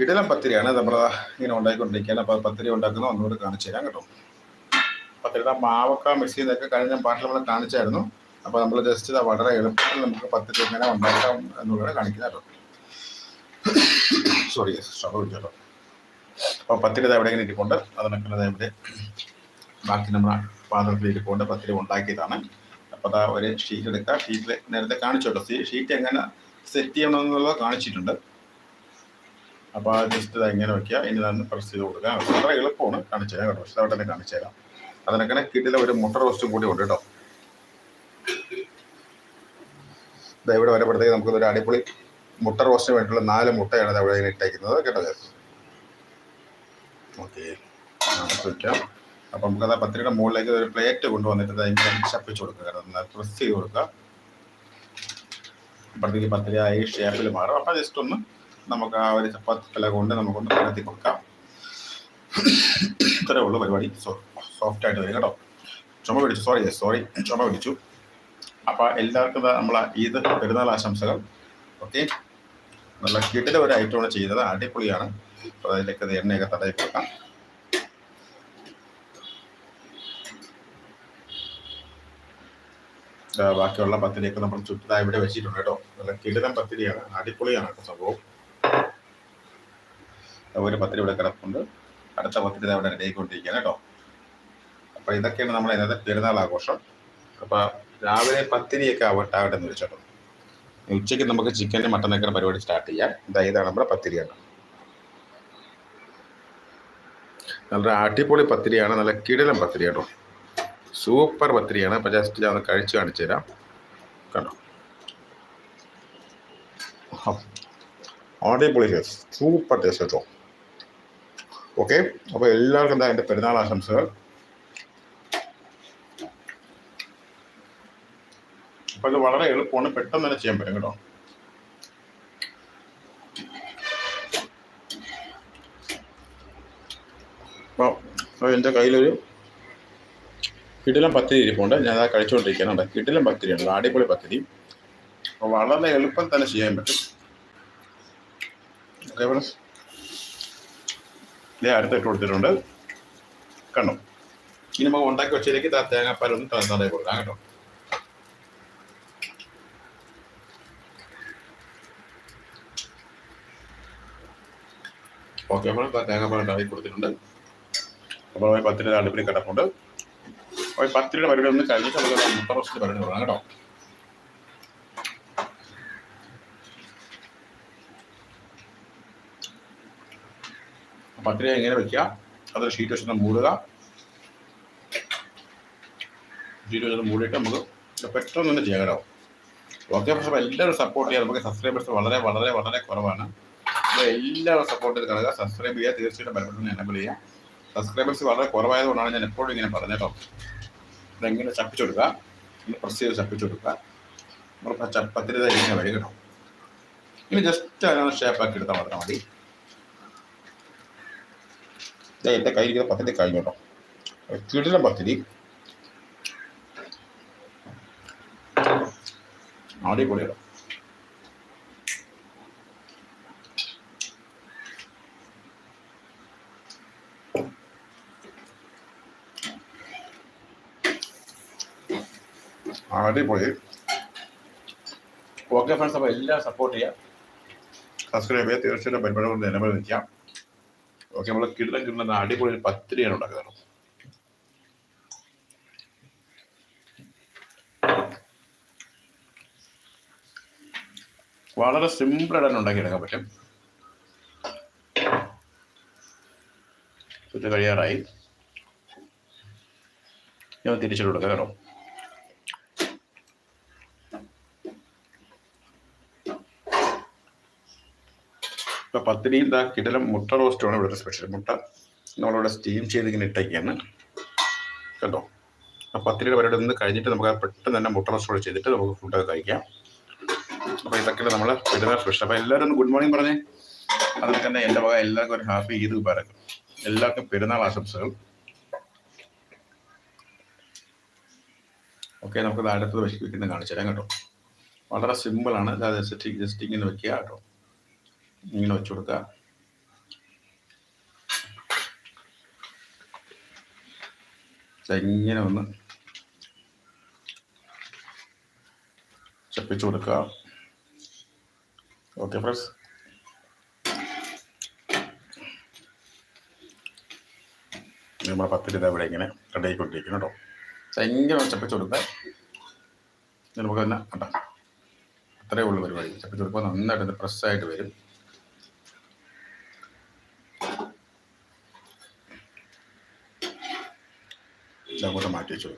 കിടിലം പത്തിരിയാണ് നമ്മൾ ഇങ്ങനെ ഉണ്ടാക്കിക്കൊണ്ടിരിക്കുകയാണ് അപ്പോൾ പത്തിരി ഉണ്ടാക്കുന്ന ഒന്നുകൂടി കാണിച്ചു തരാം കേട്ടോ. പത്തിരിയുടെ മാവക്ക മിക്സ് ചെയ്തൊക്കെ കഴിഞ്ഞ പാട്ടിൽ നമ്മൾ കാണിച്ചായിരുന്നു. അപ്പോൾ നമ്മൾ ജസ്റ്റ് ഇതാ വളരെ എളുപ്പത്തിൽ നമുക്ക് പത്തിരി എങ്ങനെ ഉണ്ടാക്കാം എന്നുള്ളത് കാണിക്കുന്നത് സോറി കേട്ടോ. അപ്പോൾ പത്തിരി ഇതാ എവിടെ ഇങ്ങനെ ഇരിപ്പുണ്ട്. അതിനൊക്കെ ഇവിടെ ബാക്കി നമ്മുടെ പാത്രത്തിൽ ഇരിപ്പുണ്ട് പത്തിരി ഉണ്ടാക്കിയതാണ്. അപ്പോൾ അതാ ഒരു ഷീറ്റ് എടുക്കുക ഷീറ്റിൽ നേരത്തെ കാണിച്ചോട്ടോ ഷീറ്റ് എങ്ങനെ സെറ്റ് ചെയ്യണമെന്നുള്ളത് കാണിച്ചിട്ടുണ്ട്. അപ്പോൾ ആ ജസ്റ്റ് ഇത് എങ്ങനെ വെക്കുക. ഇനി തന്നെ പ്രസ് ചെയ്ത് കൊടുക്കുക. വളരെ എളുപ്പമാണ്. കാണിച്ചു തരാം കേട്ടോ. വിശദമായിട്ട് തന്നെ കാണിച്ചു തരാം. അതിനൊക്കെ കിട്ടിലെ ഒരു മുട്ട റോസ്റ്റും കൂടി ഉണ്ട് കേട്ടോ. ദാ ഇവിടെ നമുക്ക് ഒരു അടിപൊളി മുട്ട റോസ്റ്റിന് വേണ്ടിയിട്ടുള്ള നാല് മുട്ടയാണ് അവിടെ ഇട്ടേക്കുന്നത്. കേട്ടോ. ഓക്കെ. വയ്ക്കാം അപ്പം നമുക്കത് പത്തിരിയുടെ മുകളിലേക്ക് ഒരു പ്ലേറ്റ് കൊണ്ടുവന്നിട്ട് ഇങ്ങനെ ചപ്പിച്ച് കൊടുക്കുക പ്രസ് ചെയ്ത് കൊടുക്കുക. അപ്പോഴത്തേക്ക് പത്തിരി ഈ ഷേപ്പിൽ മാറും. അപ്പം ജസ്റ്റ് ഒന്ന് നമുക്ക് ആ ഒരു ചപ്പാത്തി കല കൊണ്ട് നമുക്കൊന്ന് കണ്ടെത്തി കൊടുക്കാം. ഇത്രേ ഉള്ളൂ പരിപാടി. സോഫ്റ്റ് ആയിട്ട് വരും കേട്ടോ. ചുമ പിടിച്ചു. സോറി സോറി ചുമ പിടിച്ചു. അപ്പോൾ എല്ലാവർക്കും നമ്മളെ ഈദ് പെരുന്നാൾ ആശംസകൾ. ഓക്കെ നല്ല കിടില ഒരു ഐറ്റമാണ് ചെയ്യുന്നത്. അടിപൊളിയാണ്. അപ്പോൾ അതിലേക്ക് അത് എണ്ണയൊക്കെ തടയി കൊടുക്കാം. ബാക്കിയുള്ള പത്തിരിയൊക്കെ നമ്മൾ ചുറ്റതാ ഇവിടെ വെച്ചിട്ടുണ്ട് കേട്ടോ. നല്ല കിടിലം പത്തിരിയാണ്. അടിപൊളിയാണ് സംഭവം. ഒരു പത്തിരി ഇവിടെ കിടപ്പുണ്ട്. അടുത്ത പത്തിരി അവിടെ ഇവിടെ റെഡി ആയിക്കൊണ്ടിരിക്കുകയാണ് കേട്ടോ. അപ്പോൾ ഇതൊക്കെയാണ് നമ്മുടെ ഇന്നത്തെ പെരുന്നാൾ ആഘോഷം. അപ്പൊ രാവിലെ പത്തിരിയൊക്കെ ആവട്ടെ ആവട്ടെ എന്ന് വെച്ചോട്ടോ ഉച്ചയ്ക്ക് നമുക്ക് ചിക്കനും മട്ടനൊക്കെ പരിപാടി സ്റ്റാർട്ട് ചെയ്യാം. ഇതാ ഇതാണ് നമ്മുടെ പത്തിരിയാണ്. നല്ല അടിപൊളി പത്തിരിയാണ്. നല്ല കിടലം പത്തിരി കേട്ടോ. സൂപ്പർ പത്തിരിയാണ്. അപ്പോൾ ജസ്റ്റ് ഞാൻ ഒന്ന് കഴിച്ച് കാണിച്ചു തരാം. കണ്ടോ. അടിപൊളി ടേസ്റ്റ് സൂപ്പർ ടേസ്റ്റ് കേട്ടോ. ഓക്കെ. അപ്പോൾ എല്ലാവർക്കും എന്താ എന്റെ പെരുന്നാൾ ആശംസകൾ. അപ്പോൾ ഇത് വളരെ എളുപ്പമാണ്. പെട്ടെന്ന് തന്നെ ചെയ്യാൻ പറ്റും കേട്ടോ. അപ്പോൾ എന്റെ കയ്യിലൊരു കിടിലം പത്തിരി ഇരിപ്പുണ്ട്. ഞാൻ അത് കഴിച്ചുകൊണ്ടിരിക്കാനുണ്ട് കിടിലം പത്തിരിയാണ്. അടിപൊളി പത്തിരി. അപ്പോൾ വളരെ എളുപ്പം തന്നെ ചെയ്യാൻ പറ്റും. ഓക്കെ ഇതേ അടുത്ത് ഇട്ട് കൊടുത്തിട്ടുണ്ട്. കണ്ടു? ഇനി നമുക്ക് ഉണ്ടാക്കി വെച്ചതിലേക്ക് തേങ്ങാപ്പാലൊന്ന് തന്നതായി കൊടുക്കാം കേട്ടോ ഓക്കെ അപ്പോൾ ദാ തേങ്ങാപ്പാൽ ഉണ്ടാക്കി കൊടുത്തിട്ടുണ്ട്. അപ്പോൾ പത്തിരി അടുപ്പിൽ കിടപ്പുണ്ട്. അപ്പോൾ പത്തിരിയുടെ പരിപാടി ഒന്ന് കഴിഞ്ഞിട്ട് നമുക്ക് മുപ്പത് റോസ്റ്റിന്റെ പരിപാടി തുടങ്ങാം കേട്ടോ. പത്തിരി എങ്ങനെ വെക്കുക? അതൊരു ഷീറ്റ് വെച്ചിട്ട് മൂടുക. ഷീറ്റ് വെച്ചിട്ട് മൂടിയിട്ട് നമുക്ക് പെട്ടെന്ന് തന്നെ ചെയ്യാൻ ഓക്കെ പക്ഷേ എല്ലാവരും സപ്പോർട്ട് ചെയ്യാം നമുക്ക് സബ്സ്ക്രൈബേഴ്സ് വളരെ വളരെ വളരെ കുറവാണ്. അപ്പോൾ എല്ലാവരും സപ്പോർട്ട് ചെയ്ത് കിടക്കുക സബ്സ്ക്രൈബ് ചെയ്യുക. തീർച്ചയായിട്ടും ബെൽബട്ടൺ എനബിൾ ചെയ്യുക. സബ്സ്ക്രൈബേഴ്സ് വളരെ കുറവായതുകൊണ്ടാണ് ഞാൻ എപ്പോഴും ഇങ്ങനെ പറഞ്ഞത് കേട്ടോ. ഇതെങ്ങനെ ചപ്പിച്ചു കൊടുക്കുക? ഇങ്ങനെ പ്രസ് ചെയ്ത് ചപ്പിച്ചു കൊടുക്കുക. ചപ്പത്തിരി ഇങ്ങനെ വരും കേട്ടോ? ഇനി ജസ്റ്റ് അതിനൊന്ന് ഷേപ്പാക്കി എടുത്താൽ മാത്രം മതി. ദേ എന്റെ കയ്യിൽ പത്തിന്റെ കഴിഞ്ഞു കേട്ടോ. കിടിലം പത്തിരി. അടിപൊളിയാണ് അടിപൊളി. ഓക്കെ ഫ്രണ്ട്സ് അപ്പോൾ എല്ലാം സപ്പോർട്ട് ചെയ്യാം. സബ്സ്ക്രൈബ് ചെയ്യുക. തീർച്ചയായിട്ടും പരിപാടി കൊണ്ട് നിലവിൽ നിൽക്കാം ഓക്കെ നമ്മൾ കിടലം കിടന്ന അടിപൊളി ഒരു പത്തിരിയാണ് ഉണ്ടാക്കുന്നത് വളരെ സിമ്പിളായിട്ട് തന്നെ ഉണ്ടാക്കിയെടുക്കാൻ പറ്റും. കഴിയാറായി. ഞാൻ തിരിച്ചിട്ട് കൊടുക്കാം കേട്ടോ. പത്തിരിയും ഇതാ കിടലം മുട്ട റോസ്റ്റുമാണ് ഇവിടുത്തെ സ്പെഷ്യൽ മുട്ട നമ്മളിവിടെ സ്റ്റീം ചെയ്ത് ഇങ്ങനെ ഇട്ടേക്കാണ്. കേട്ടോ ആ പത്തിരിയുടെ പരിപാടി ഒന്ന് കഴിഞ്ഞിട്ട് നമുക്ക് പെട്ടെന്ന് തന്നെ മുട്ട റോസ്റ്റ് ചെയ്തിട്ട് നമുക്ക് ഫുഡൊക്കെ കഴിക്കാം. അപ്പോൾ ഇതൊക്കെ നമ്മൾ പെരുന്നാൾ സ്പെഷ്യൽ അപ്പോൾ എല്ലാവരും ഒന്ന് ഗുഡ് മോർണിംഗ് പറഞ്ഞേ. അതൊക്കെ തന്നെ എന്റെ വക എല്ലാവർക്കും ഒരു ഹാപ്പി ഈദ് മുബാറക്. എല്ലാവർക്കും പെരുന്നാൾ ആശംസകൾ. ഓക്കെ നമുക്ക് അടുത്തത് വെച്ച് വെക്കുന്ന കാണിച്ചു തരാം കേട്ടോ വളരെ സിമ്പിളാണ് ജസ്റ്റ് ജസ്റ്റ് ഇങ്ങനെ വെക്കുക കേട്ടോ. ഇങ്ങനെ വെച്ചു കൊടുക്കുക. ഇങ്ങനെ ഒന്ന് ചപ്പിച്ചു കൊടുക്കുക. ഓക്കെ ഫ്രണ്ട്സ് നമ്മുടെ പത്തിരിത ഇവിടെ ഇങ്ങനെ റെഡി ആയിക്കൊണ്ടിരിക്കുന്നു കേട്ടോ. ഭയങ്കര ചപ്പിച്ചു കൊടുക്കുക നമുക്ക് തന്നെ കേട്ടോ അത്രയേ ഉള്ളൂ പരിപാടി. ചപ്പിച്ചു കൊടുക്കുമ്പോൾ നന്നായിട്ട് പ്രസ്സായിട്ട് വരും. ഇതങ്ങോട്ട് മാറ്റി വെച്ച്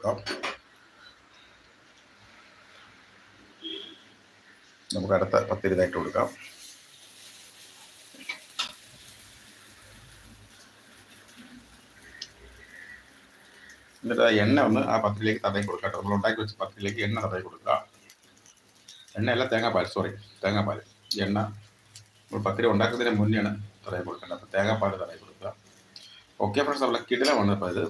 നമുക്ക് അടുത്ത പത്തിരുതായിട്ട് കൊടുക്കാം. എന്നിട്ട് എണ്ണ ഒന്ന് ആ പത്തിലേക്ക് തടയി കൊടുക്കാം കേട്ടോ. നമ്മൾ ഉണ്ടാക്കി വെച്ച പത്തിലേക്ക് എണ്ണ തടയി കൊടുക്കുക എണ്ണയല്ല തേങ്ങാപ്പാൽ. സോറി തേങ്ങാപ്പാൽ. എണ്ണ നമ്മൾ പത്തിരി ഉണ്ടാക്കുന്നതിന് മുന്നെയാണ് തടയി കൊടുക്കേണ്ടത്. അപ്പോൾ തേങ്ങാപ്പാൽ തടയി കൊടുക്കുക. ഓക്കെ ഫ്രണ്ട്സ് നമ്മളെ കിടിലമാണ് അപ്പോൾ ഇത്.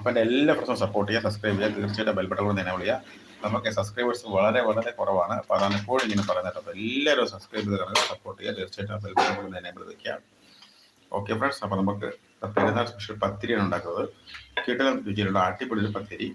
അപ്പോൾ എന്റെ എല്ലാ ഫ്രണ്ട്സും സപ്പോർട്ട് ചെയ്യുക സബ്സ്ക്രൈബ് ചെയ്യുക തീർച്ചയായിട്ടും ബെൽബട്ടൺ കൊണ്ട് തന്നെ വിളിക്കുക നമുക്ക് സബ്സ്ക്രൈബേഴ്സ് വളരെ വളരെ കുറവാണ്. അപ്പോൾ അതാണ് എപ്പോഴും ഇങ്ങനെ പറയുന്നത്. അപ്പോൾ എല്ലാവരും സബ്സ്ക്രൈബ് ചെയ്ത് കിടക്കുക സപ്പോർട്ട് ചെയ്യുക. തീർച്ചയായിട്ടും ബെൽബട്ടൺ കൊണ്ട് തന്നെ വിളിക്കുക ഓക്കെ ഫ്രണ്ട്സ് അപ്പോൾ നമുക്ക് പെരുന്നാൾ സ്പെഷ്യൽ പത്തിരിയാണ് ഉണ്ടാക്കുന്നത്. കിട്ടുന്ന രുചിയിലുള്ള അടിപൊളി പത്തിരി.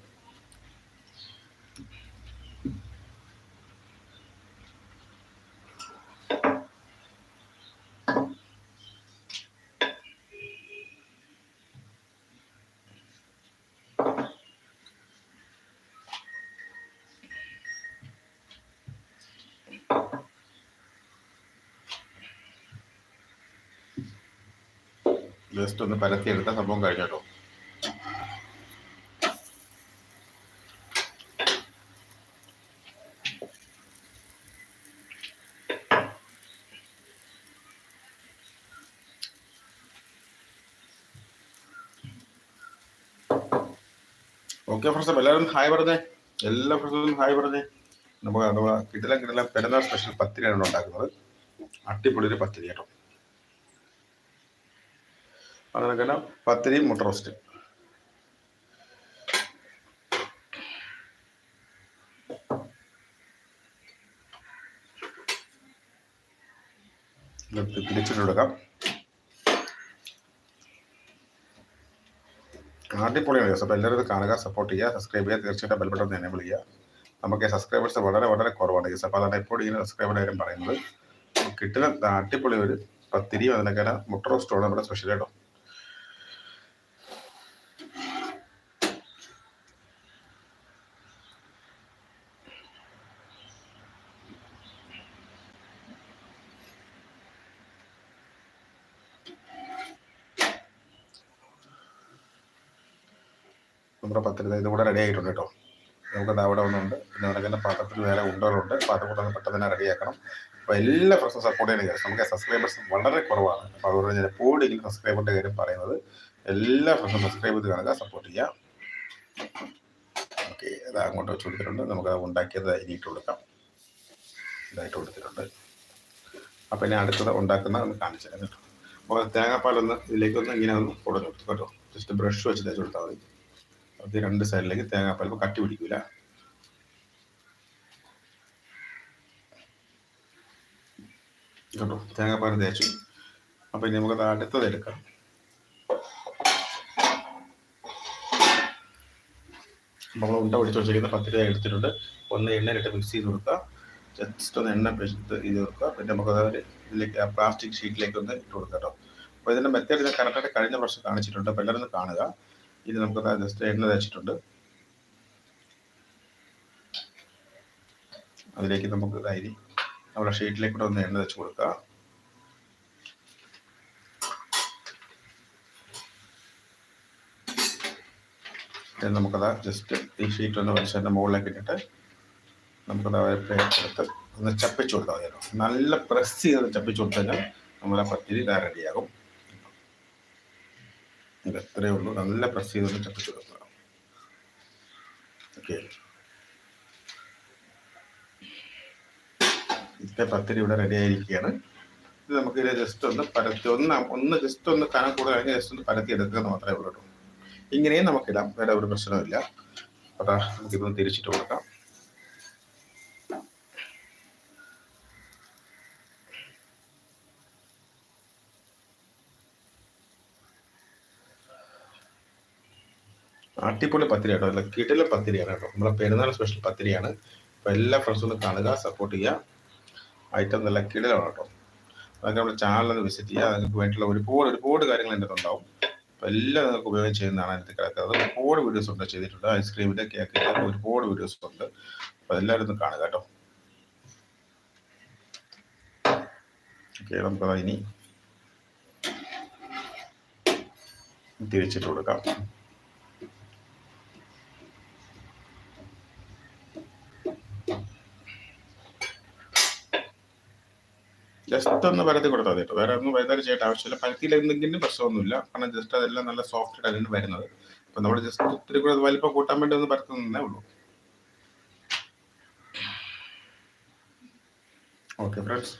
ജസ്റ്റ് ഒന്ന് പരത്തിയെടുത്ത സംഭവം കഴിഞ്ഞോ ഓക്കെ ഫ്രണ്ട്സ് എല്ലാവരും ഹായ് പറഞ്ഞേ? എല്ലാ ഫ്രണ്ട്സും ഹായ് പറഞ്ഞേ? നമുക്ക് നമ്മൾ കിടിലം കിടിലം പെരുന്നാൾ സ്പെഷ്യൽ പത്തിരിയാണ് ഉണ്ടാക്കുന്നത്. അടിപൊളി ഒരു പത്തിരി കേട്ടോ. അങ്ങനെ തന്നെ പത്തിരി മുട്ട റോസ്റ്റ്. പിടിച്ചിട്ടെടുക്കാം അടിപൊളിയാണ് കേസ് അപ്പോൾ എല്ലാവരും ഇത് കാണുക സപ്പോർട്ട് ചെയ്യുക സബ്സ്ക്രൈബ് ചെയ്യുക. തീർച്ചയായിട്ടും ബെൽബട്ടൺ തന്നെ വിളിക്കുക. നമുക്ക് സബ്സ്ക്രൈബേഴ്സ് വളരെ വളരെ കുറവാണ്. കേസ് അപ്പോൾ അതാണ് എപ്പോഴും ഇങ്ങനെ സബ്സ്ക്രൈബറുടെ കാര്യം പറയുന്നത്. കിട്ടുന്ന അടിപൊളി ഒരു പത്തിരിയും അതിനൊക്കെ മുട്ട റോസ്റ്റുമാണ് നമ്മുടെ സ്പെഷ്യൽ കേട്ടോ നമ്മുടെ പത്തിരി ഇത് കൂടെ റെഡി ആയിട്ടുണ്ട് കേട്ടോ. നമുക്ക് അവിടെ ഒന്നുണ്ട്. പിന്നെ നടക്കുന്ന പാത്രത്തിൽ വേറെ ഉണ്ടകളുണ്ട്. അപ്പോൾ അതുകൊണ്ട് ഒന്ന് പെട്ടെന്ന് തന്നെ റെഡിയാക്കണം അപ്പോൾ എല്ലാ പ്രശ്നം സപ്പോർട്ട് ചെയ്യുന്ന കാര്യം. നമുക്ക് സബ്സ്ക്രൈബേഴ്സ് വളരെ കുറവാണ്. അപ്പോൾ അതുകൊണ്ട് ഞാൻ എപ്പോഴെങ്കിലും സബ്സ്ക്രൈബറിന്റെ കാര്യം പറയുന്നത് എല്ലാ പ്രശ്നം സബ്സ്ക്രൈബ് ചെയ്ത് കാണുക സപ്പോർട്ട് ചെയ്യുക. ഓക്കെ അത് അങ്ങോട്ട് വെച്ച് കൊടുത്തിട്ടുണ്ട്. നമുക്ക് അത് ഉണ്ടാക്കിയത് അരിയിട്ട് കൊടുക്കാം. ഇതായിട്ട് കൊടുത്തിട്ടുണ്ട്. അപ്പോൾ ഇനി അടുത്തത് ഉണ്ടാക്കുന്ന ഒന്ന് കാണിച്ചു തരാം കേട്ടോ. അപ്പോൾ തേങ്ങാപ്പാലൊന്ന് ഇതിലേക്കൊന്ന് ഇങ്ങനെ ഒന്ന് കൊടുത്തു കേട്ടോ. ജസ്റ്റ് ബ്രഷ് വെച്ച് തേച്ച് കൊടുത്താൽ മതി. അത് രണ്ട് സൈഡിലേക്ക് തേങ്ങാപ്പാൽ ഇപ്പോൾ കട്ടി പിടിക്കൂല. കേട്ടോ തേങ്ങാപ്പാൽ തേച്ചു. അപ്പം ഇനി നമുക്ക് അടുത്തത് എടുക്കാം. നമ്മൾ ഉണ്ട പിടിച്ച് വെച്ചിരിക്കുന്ന പത്ത് രൂപ എടുത്തിട്ടുണ്ട്. ഒന്ന് എണ്ണയിലിട്ട് മിക്സ് ചെയ്ത് കൊടുക്കുക. ജസ്റ്റ് ഒന്ന് എണ്ണ പിടിച്ചിട്ട് ഇത് കൊടുക്കുക പിന്നെ നമുക്കത് ഇതിലേക്ക് പ്ലാസ്റ്റിക് ഷീറ്റിലേക്ക് ഒന്ന് ഇട്ട് കൊടുക്കാം കേട്ടോ. അപ്പോൾ ഇതിന്റെ മെത്തേഡ് ഞാൻ കറക്റ്റായിട്ട് കഴിഞ്ഞ വർഷം കാണിച്ചിട്ടുണ്ട്. അപ്പോൾ എല്ലാവരും ഒന്ന് കാണുക. ഇത് നമുക്ക് ജസ്റ്റ് എണ്ണ തേച്ചിട്ടുണ്ട് അതിലേക്ക് നമുക്ക് അരി നമ്മുടെ ഷീറ്റിലേക്ക് കൂടെ ഒന്ന് എണ്ണ വെച്ച് കൊടുക്കുക നമുക്കത് ജസ്റ്റ് ഈ ഷീറ്റ് ഒന്ന് വലിച്ചതിന്റെ മുകളിലേക്ക് ഇട്ടിട്ട് നമുക്കത് പ്ലേറ്റ് എടുത്ത് ഒന്ന് ചപ്പിച്ചു കൊടുത്താൽ മതിയല്ലോ. നല്ല പ്രസ് ചെയ്ത് ചപ്പിച്ചു കൊടുത്തു കഴിഞ്ഞാൽ നമ്മളെ പത്തിരി റെഡിയാകും ഇത് ഉള്ളൂ. നല്ല പ്രസ് ചെയ്തൊന്ന് ചപ്പിച്ചു കൊടുക്കുക. ഓക്കെ ഇത്ര പത്തിരി ഇവിടെ റെഡി ആയിരിക്കുകയാണ്. ഇത് നമുക്ക് ഇത് ജസ്റ്റ് ഒന്ന് പരത്തി ഒന്ന് ഒന്ന് ജസ്റ്റ് ഒന്ന് കനം കഴിഞ്ഞ് ജസ്റ്റ് ഒന്ന് പരത്തി എടുക്കുക മാത്രമേ ഉള്ളൂ ഇങ്ങനെയും നമുക്കിടാം. വേറെ ഒരു പ്രശ്നമില്ല അതാ നമുക്കിതൊന്ന് തിരിച്ചിട്ട് കൊടുക്കാം. അടിപൊളി പത്തിരി കേട്ടോ അല്ല കിടില പത്തിരിയാണ് കേട്ടോ. നമ്മളെ പെരുന്നാൾ സ്പെഷ്യൽ പത്തിരിയാണ്. അപ്പോൾ എല്ലാ ഫ്രണ്ട്സും കാണുക സപ്പോർട്ട് ചെയ്യുക. ഐറ്റം നല്ല കിടിലാണ് കേട്ടോ. അതൊക്കെ നമ്മുടെ ചാനലൊന്ന് വിസിറ്റ് ചെയ്യുക. നിങ്ങൾക്ക് വേണ്ടിയിട്ടുള്ള ഒരുപാട് ഒരുപാട് കാര്യങ്ങൾ എന്റെ ഉണ്ടാവും. അപ്പോൾ എല്ലാം നിങ്ങൾക്ക് ഉപയോഗം ചെയ്യുന്നതാണ് അതിനകത്ത് കിടക്കുന്നത്. ഒരുപാട് വീഡിയോസ് ഉണ്ട് ചെയ്തിട്ടുണ്ട്. ഐസ്ക്രീമിന്റെ കേക്ക് ഒരുപാട് വീഡിയോസ് ഉണ്ട്. അപ്പോൾ എല്ലാവരും ഒന്ന് കാണുക കേട്ടോ. ഓക്കെ ഇനി തിരിച്ചിട്ട് കൊടുക്കാം. ജസ്റ്റ് ഒന്ന് പരത്തി കൊടുത്താൽ കേട്ടോ. വേറെ ഒന്നും വൈകുന്നേരം ചെയ്യേണ്ട ആവശ്യമില്ല. പരത്തിയിൽ എന്തെങ്കിലും പ്രശ്നമൊന്നുമില്ല. കാരണം ജസ്റ്റ് അതെല്ലാം നല്ല സോഫ്റ്റ് ആയിട്ടാണ് വരുന്നത്. അപ്പൊ നമ്മൾ ജസ്റ്റ് ഒത്തിരി കൂടെ വലിപ്പം കൂട്ടാൻ വേണ്ടി ഒന്ന് പരത്തുന്നേ ഉള്ളൂ. ഓക്കെ ഫ്രണ്ട്സ്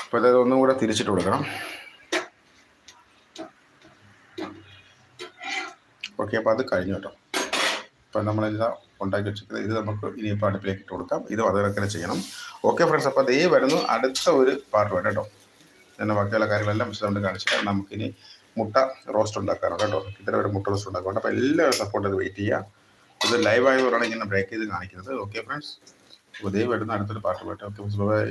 അപ്പോൾ അതായത് ഒന്നും കൂടെ തിരിച്ചിട്ട് കൊടുക്കണം. ഓക്കെ അപ്പോൾ അത് കഴിഞ്ഞു കേട്ടോ. അപ്പോൾ നമ്മളെല്ലാം ഉണ്ടാക്കി വെച്ചിരിക്കുന്നത് ഇത് നമുക്ക് ഇനിയിപ്പോൾ അടുപ്പിലേക്ക് ഇട്ട് കൊടുക്കാം. ഇത് അതുപോലെ ചെയ്യണം. ഓക്കെ ഫ്രണ്ട്സ് അപ്പോൾ ദൈവം വരുന്നു അടുത്ത ഒരു പാർട്ട് കേട്ടോ. ഞാൻ ബാക്കിയുള്ള കാര്യങ്ങളെല്ലാം വിശദമായിട്ട് കാണിച്ചിട്ട് നമുക്കിനി മുട്ട റോസ്റ്റ് ഉണ്ടാക്കാനുണ്ട് കേട്ടോ. ഇത്ര ഒരു മുട്ട റോസ്റ്റ് ഉണ്ടാക്കുന്നുണ്ട്. അപ്പോൾ എല്ലാവരും സപ്പോർട്ട് ചെയ്ത് വെയിറ്റ് ചെയ്യുക. ഇത് ലൈവ് ആയവരാണ് ഇങ്ങനെ ബ്രേക്ക് ചെയ്ത് കാണിക്കുന്നത്. ഓക്കെ ഫ്രണ്ട്സ് അപ്പോൾ ദേ വരുന്ന അടുത്തൊരു പാർട്ട് കേട്ടോ. Okay bye